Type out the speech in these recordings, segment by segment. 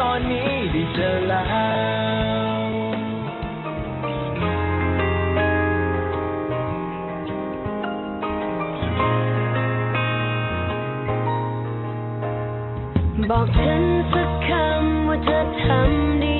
ตอนนี้ได้เจอแล้วบอกฉันสักคำว่าเธอทำได้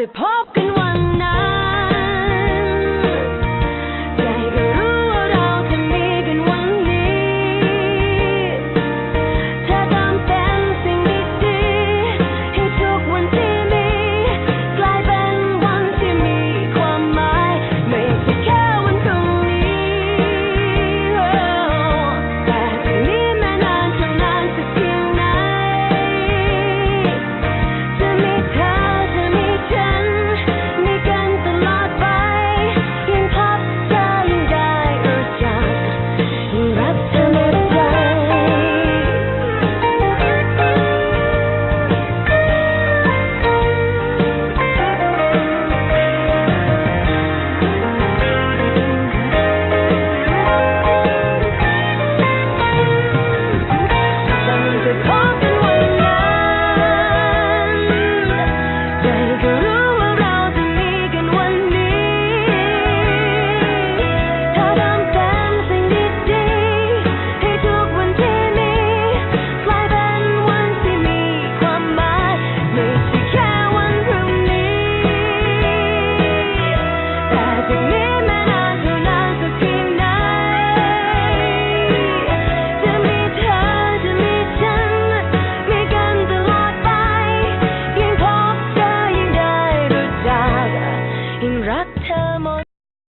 the pub.